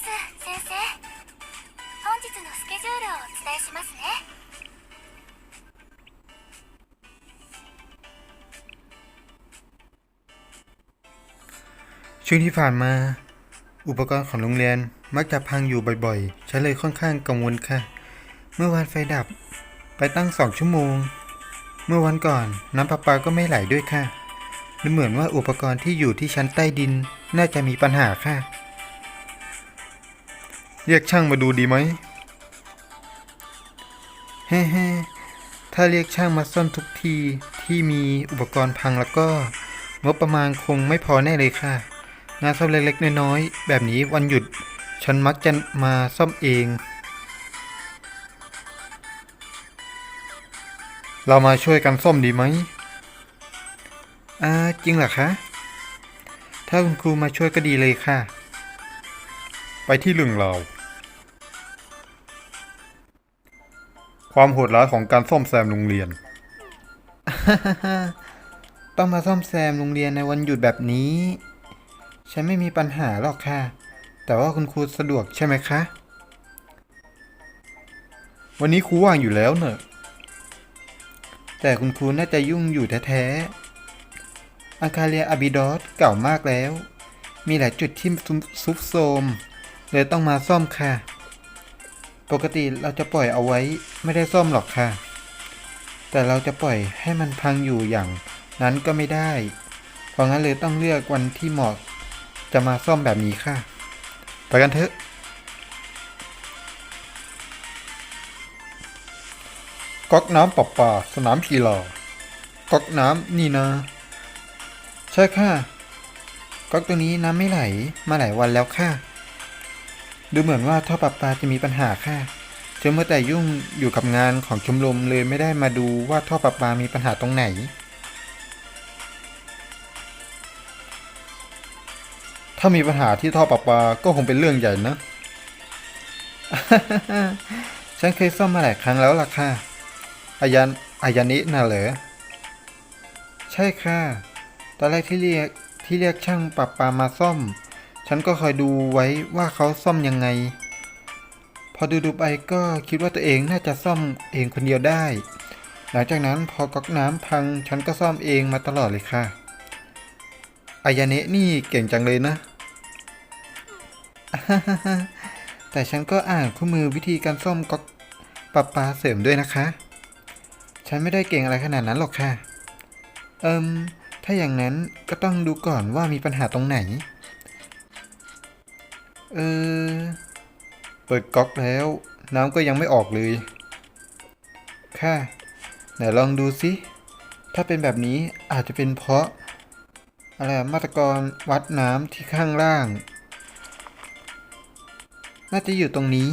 です先生本日のスケジュールをお伝えしますね ช่วงที่ผ่านมา อุปกรณ์ของโรงเรียนมักจะพังอยู่บ่อยๆ ฉันเลยค่อนข้างกังวลค่ะ เมื่อวานไฟดับไปตั้งสองชั่วโมง เมื่อวันก่อนน้ำประปาก็ไม่ไหลด้วยค่ะดูเหมือนว่าอุปกรณ์ที่อยู่ที่ชั้นใต้ดินน่าจะมีปัญหาค่ะ เรียกช่างมาดูดีไหมเฮ้ๆถ้าเรียกช่างมาซ่อมทุกทีที่มีอุปกรณ์พังแล้วก็งบประมาณคงไม่พอแน่เลยค่ะ งานซ่อมเล็กๆน้อยๆแบบนี้วันหยุด ฉันมักจะมาซ่อมเอง เรามาช่วยกันซ่อมดีไหมอ่าจริงเหรอคะ ถ้าคุณครูมาช่วยก็ดีเลยค่ะ ไปที่เรื่องเราว ความโหดร้ายของการซ่อมแซมโรงเรียน ต้องมาซ่อมแซมโรงเรียนในวันหยุดแบบนี้ ฉันไม่มีปัญหาหรอกค่ะ แต่ว่าคุณครูสะดวกใช่ไหมคะ วันนี้ครูว่างอยู่แล้วเนอะ แต่คุณครูน่าจะยุ่งอยู่แท้ๆอาคาเรียอาบิดอสเก่ามากแล้ว มีหลายจุดที่ซุบโซม เลยต้องมาซ่อมค่ะ ปกติเราจะปล่อยเอาไว้ไม่ได้ซ่อมหรอกค่ะ แต่เราจะปล่อยให้มันพังอยู่อย่างนั้นก็ไม่ได้ เพราะงั้นเลยต้องเลือกวันที่เหมาะจะมาซ่อมแบบนี้ค่ะ ไปกันเถอะ ก๊อกน้ำประปาสนามกีฬาก๊อกน้ำนี่นะ ใช่ค่ะ ก๊อกตัวนี้น้ำไม่ไหลมาหลายวันแล้วค่ะ ดูเหมือนว่าท่อประปาจะมีปัญหาค่ะเจนเมื่อแต่ยุ่งอยู่กับงานของชมรมเลยไม่ได้มาดูว่าท่อประปามีปัญหาตรงไหน ถ้ามีปัญหาที่ท่อประปาก็คงเป็นเรื่องใหญ่นะ ฉันเคยซ่อมมาหลายครั้งแล้วล่ะค่ะอายันอายานิน่ะเหรอ ใช่ค่ะ ตอนแรกที่เรียกที่เรียกช่างปรับปามาซ่อม ฉันก็คอยดูไว้ว่าเขาซ่อมยังไง พอดูดูไปก็คิดว่าตัวเองน่าจะซ่อมเองคนเดียวได้ หลังจากนั้นพอก๊อกน้ำพังฉันก็ซ่อมเองมาตลอดเลยค่ะอายาเนะนี่เก่งจังเลยนะ แต่ฉันก็อ่านคู่มือวิธีการซ่อมก๊อกปรับปาเสริมด้วยนะคะ ฉันไม่ได้เก่งอะไรขนาดนั้นหรอกค่ะ เอิมถ้าอย่างนั้นก็ต้องดูก่อนว่ามีปัญหาตรงไหน เออ เปิดก๊อกแล้ว น้ำก็ยังไม่ออกเลย ค่ะ ไหนลองดูสิ ถ้าเป็นแบบนี้อาจจะเป็นเพราะ อะไรมาตรกรวัดน้ำที่ข้างล่าง น่าจะอยู่ตรงนี้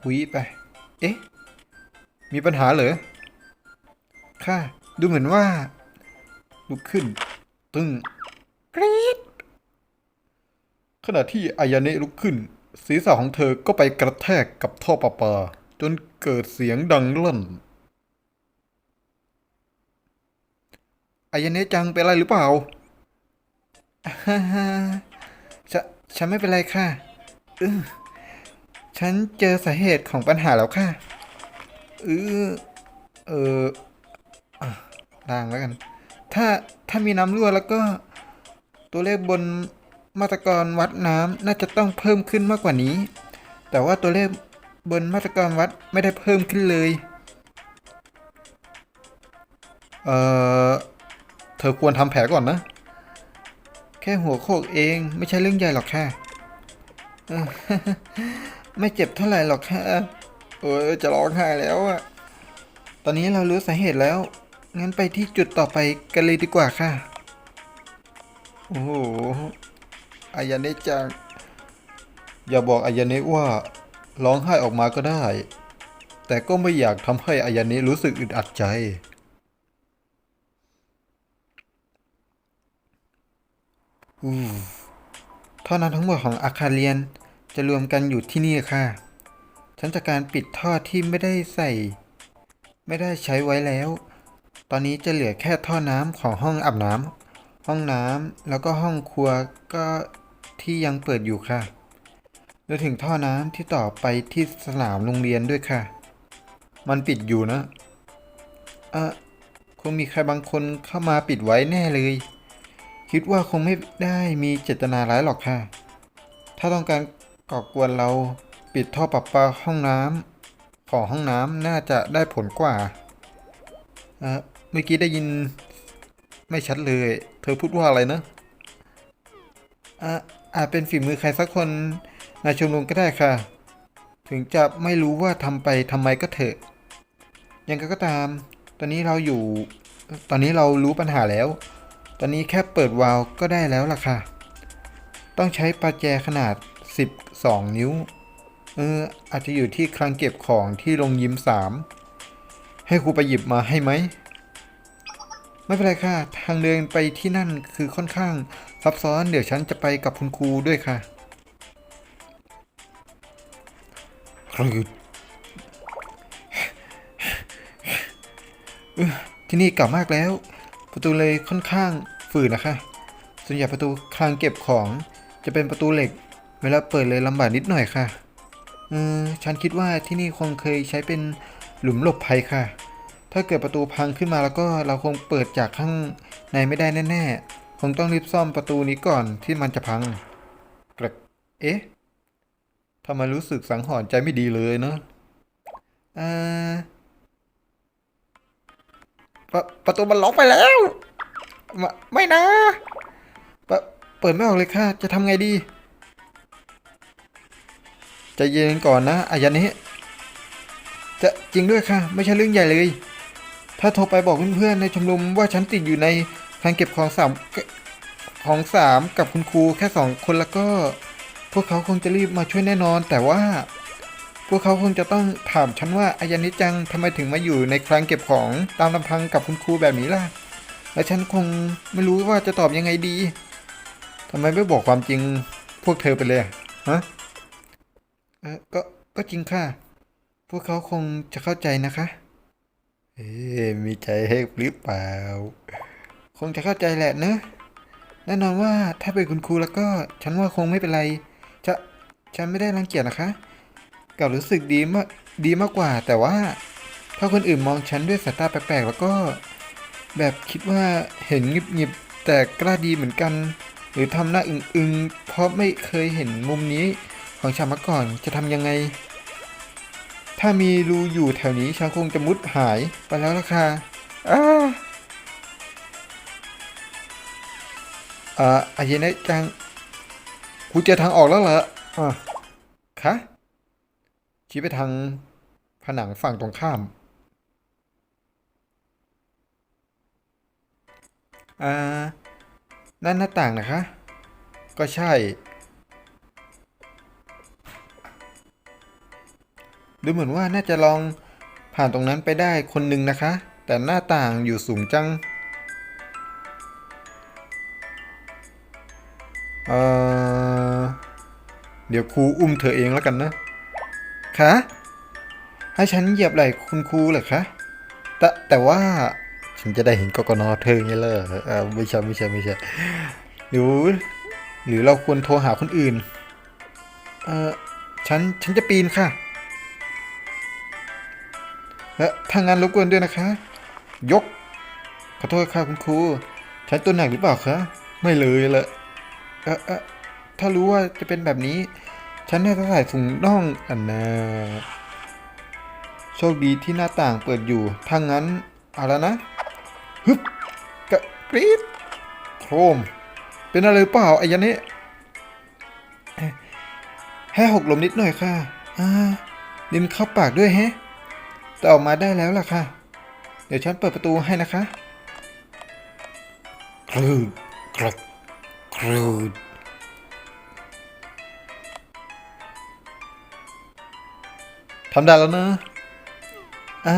คุยไป เอ๊ะ มีปัญหาเหรอ ค่ะ ดูเหมือนว่า ลุกขึ้น ตึง ณะที่อายาเนะลุกขึ้น ศีรษะของเธอก็ไปกระแทกกับท่อประปา จนเกิดเสียงดังลั่นอายาเนะจังเป็นอะไรหรือเปล่าฮ่าฮ่าฉนฉันไม่เป็นไรค่ะเออฉันเจอสาเหตุของปัญหาแล้วค่ะเออเอออะล่างแล้วกัน ถ้าถ้ามีน้ำรั่วแล้วก็ตัวเลขบน มาตรกรวัดน้ำน่าจะต้องเพิ่มขึ้นมากกว่านี้ แต่ว่าตัวเลขบนมาตรกรวัดไม่ได้เพิ่มขึ้นเลย เออเธอควรทำแผลก่อนนะ แค่หัวโขกเองไม่ใช่เรื่องใหญ่หรอกค่ะ ไม่เจ็บเท่าไหร่หรอกค่ะเออจะร้องไห้แล้วอะตอนนี้เรารู้สาเหตุแล้ว งั้นไปที่จุดต่อไปกันเลยดีกว่าค่ะ โอ้โห อายาเนะจัง อย่าบอกอายาเนะว่าร้องไห้ออกมาก็ได้ แต่ก็ไม่อยากทำให้อายาเนะรู้สึกอึดอัดใจอู้ท่อน้ำทั้งหมดของอาคารเรียนจะรวมกันอยู่ที่นี่ค่ะ ฉันจะการปิดท่อที่ไม่ได้ใส่ ไม่ได้ใช้ไว้แล้ว ตอนนี้จะเหลือแค่ท่อน้ำของห้องอาบน้ำห้องน้ำแล้วก็ห้องครัวก็ ที่ยังเปิดอยู่ค่ะและถึงท่อน้ำที่ต่อไปที่สนามโรงเรียนด้วยค่ะ มันปิดอยู่นะเอะคงมีใครบางคนเข้ามาปิดไว้แน่เลย คิดว่าคงไม่ได้มีเจตนาร้ายหรอกค่ะ ถ้าต้องการก่อกวนเราปิดท่อประปาห้องน้ำของห้องน้ำน่าจะได้ผลกว่าเอ่อเมื่อกี้ได้ยินไม่ชัดเลย เธอพูดว่าอะไรนะอะ อาจเป็นฝีมือใครสักคนในชมรมก็ได้ค่ะ ถึงจะไม่รู้ว่าทำไปทำไมก็เถอะ ยังไงก็ตาม ตอนนี้เราอยู่ ตอนนี้เรารู้ปัญหาแล้ว ตอนนี้แค่เปิดวาล์วก็ได้แล้วล่ะค่ะ ต้องใช้ประแจขนาด 12 นิ้ว เออ อาจจะอยู่ที่คลังเก็บของที่โรงยิม3ให้ครูไปหยิบมาให้ไหม ไม่เป็นไรค่ะ ทางเดินไปที่นั่นคือค่อนข้าง ซับซ้อนเดี๋ยวฉันจะไปกับคุณครูด้วยค่ะครูดเอ้อที่นี่เก่ามากแล้ว ประตูเลยค่อนข้างฝืนนะคะ ส่วนใหญ่ประตูคลังเก็บของจะเป็นประตูเหล็ก เวลาเปิดเลยลำบากนิดหน่อยค่ะเออฉันคิดว่าที่นี่คงเคยใช้เป็นหลุมหลบภัยค่ะ ถ้าเกิดประตูพังขึ้นมาแล้วก็เราคงเปิดจากข้างในไม่ได้แน่ ๆ คงต้องรีบซ่อมประตูนี้ก่อนที่มันจะพังกระเอ๊ะทำไมรู้สึกสังหรณ์ใจไม่ดีเลยเนอะอ่อประประตูมันล็อกไปแล้ว ไม่ไม่นะปะเปิดไม่ออกเลยค่ะ จะทำไงดีจะเย็นก่อนนะอายานี้ จะจริงด้วยค่ะ ไม่ใช่เรื่องใหญ่เลย ถ้าโทรไปบอกเพื่อนๆในชมรมว่าฉันติดอยู่ใน คลังเก็บของสามของสามกับคุณครูแค่สองคนแล้วก็ พวกเขาคงจะรีบมาช่วยแน่นอน แต่ว่า พวกเขาคงจะต้องถามฉันว่าอายานิจังทำไมถึงมาอยู่ในคลังเก็บของตามลำพังกับคุณครูแบบนี้ล่ะ และฉันคงไม่รู้ว่าจะตอบยังไงดีทำไมไม่บอกความจริงพวกเธอไปเลยฮะเออก็ก็จริงค่ะ พวกเขาคงจะเข้าใจนะคะ เอ๊มีใจให้หรือเปล่า คงจะเข้าใจแหละเนอะแน่นอนว่าถ้าเป็นคุณครูแล้วก็ ฉันว่าคงไม่เป็นไร จะฉันไม่ได้รังเกียจนะคะกับรู้สึกดีมากดีมากกว่า แต่ว่า ถ้าคนอื่นมองฉันด้วยสายตาแปลกๆแล้วก็ แบบคิดว่าเห็นหงิบๆแต่กล้าดีเหมือนกัน หรือทำหน้าอึ้งๆเพราะไม่เคยเห็นมุมนี้ของฉันมาก่อนจะทำยังไง ถ้ามีรูอยู่แถวนี้ฉันคงจะมุดหายไปแล้วล่ะค่ะอ้า อ่าอายเนะจังกูเจอทางออกแล้วเหรออะคะชี้ไปทางผนังฝั่งตรงข้าม อ่า นั่นหน้าต่างนะคะ ก็ใช่ ดูเหมือนว่าน่าจะลองผ่านตรงนั้นไปได้คนหนึ่งนะคะ แต่หน้าต่างอยู่สูงจัง เออเดี๋ยวครูอุ้มเธอเองแล้วกันนะ คะ ให้ฉันเหยียบไหล่คุณครูเหรอคะ แต่แต่ว่า ฉันจะได้เห็นกกนเธอไงล่ะเออไม่ใช่ไม่ใช่ไม่ใช่หรือหรือเราควรโทรหาคนอื่น เออฉันฉันจะปีนค่ะและถ้างั้นรบกวนด้วยนะคะ ยก ขอโทษค่ะคุณครูฉันตัวหนักหรือเปล่าคะ ไม่เลยละ เออเออถ้ารู้ว่าจะเป็นแบบนี้ ฉันน่าจะใส่ถุงน่องอันนาโชคดีที่หน้าต่างเปิดอยู่ถ้างั้นเอาแล้วนะฮึบกะกรีดโครม เป็นอะไรเปล่าไอ้ยันนี้แค่หกลมนิดหน่อยค่ะ อ่าดินเข้าปากด้วยแฮะแต่ออกมาได้แล้วล่ะค่ะ เดี๋ยวฉันเปิดประตูให้นะคะครูดกรด ครูดทำได้แล้วนะอ่า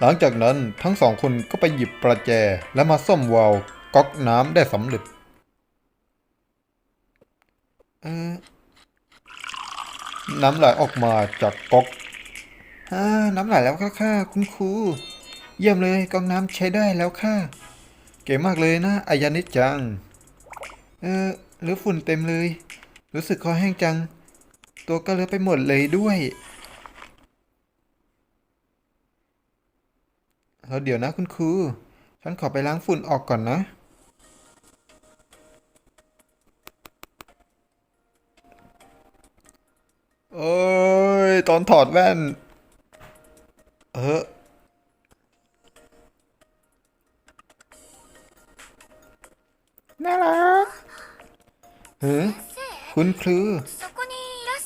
หลังจากนั้นทั้งสองคนก็ไปหยิบประแจและมาซ่อมวาล์วก๊อกน้ำได้สำเร็จน้ำไหลออกมาจากก๊อกอน้ำไหลแล้วค่ะค่ะคุณครู เยี่ยมเลยกอกน้ำใช้ได้แล้วค่ะ เก่งมากเลยนะอายานิจัง เออหรือฝุ่นเต็มเลย รู้สึกคอแห้งจัง ตัวก็เลอะไปหมดเลยด้วยแล้วเดี๋ยวนะคุณครูฉันขอไปล้างฝุ่นออกก่อนนะ โอ้ย ตอนถอดแว่น เออ น่ารักเฮ้ยคุณครือ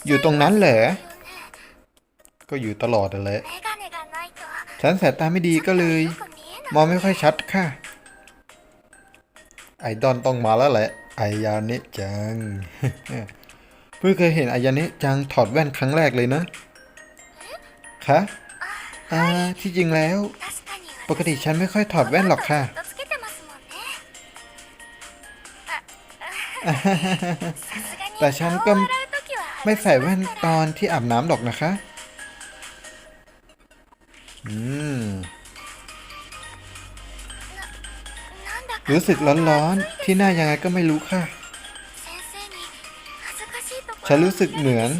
อยู่ตรงนั้นแหละก็อยู่ตลอดแหละฉันสายตาไม่ดีก็เลย มองไม่ค่อยชัดค่ะ ไอดอนต้องมาแล้วแหละ ไอยานิจัง เพื่อเคยเห็นไอยานิจังถอดแว่นครั้งแรกเลยนะคะอ่าที่จริงแล้ว ปกติฉันไม่ค่อยถอดแว่นหรอกค่ะ แต่ฉันก็ไม่ใส่แว่นตอนที่อาบน้ำหรอกนะคะรู้สึกร้อนๆ ที่หน้ายังไงก็ไม่รู้ค่ะ ฉันรู้สึกเหมือน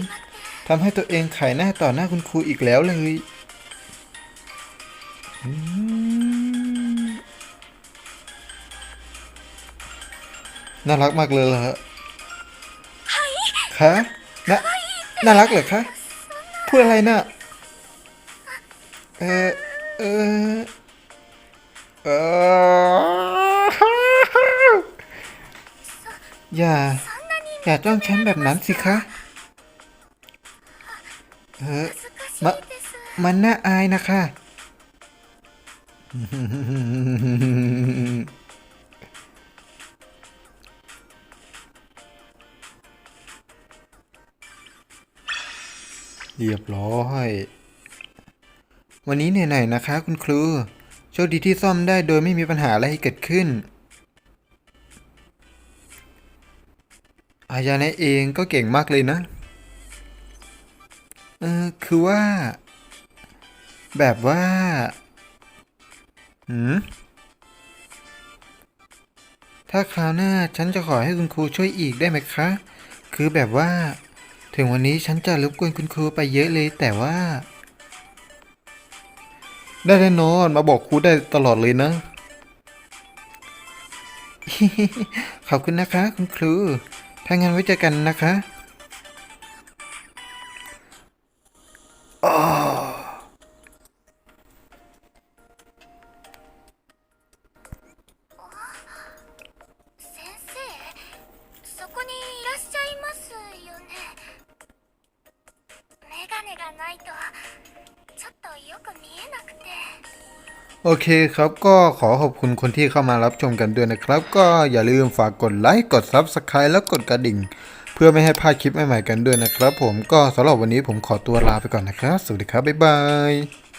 ทำให้ตัวเองขายหน้าต่อหน้าคุณครูอีกแล้วเลย อืม น่ารักมากเลยเหรอคะน่าน่ารักเหรอคะพูดอะไรนะ่ะเออเออเอออย่า อย่าจ้องฉันแบบนั้นสิคะเออมะมันน่าอายนะคะ เรียบร้อย วันนี้เหนื่อยๆนะคะ คุณครู โชคดีที่ซ่อมได้โดยไม่มีปัญหาอะไรเกิดขึ้น อายานะเองก็เก่งมากเลยนะ เออ คือว่า แบบว่าหืมถ้าคราวหน้าฉันจะขอให้คุณครูช่วยอีกได้ไหมคะ คือแบบว่า ถึงวันนี้ฉันจะรบกวนคุณครูไปเยอะเลยแต่ว่า ได้แน่นอนมาบอกครูได้ตลอดเลยนะ ขอบคุณนะคะ คุณครู ถ้างั้นไว้เจอกันนะคะ โอเคครับก็ขอขอบคุณคนที่เข้ามารับชมกันด้วยนะครับ ก็อย่าลืมฝากกดไลค์กด Subscribe แล้วกดกระดิ่ง เพื่อไม่ให้พลาดคลิปใหม่ๆกันด้วยนะครับ ผมก็สำหรับวันนี้ผมขอตัวลาไปก่อนนะครับ สวัสดีครับ บ๊ายบาย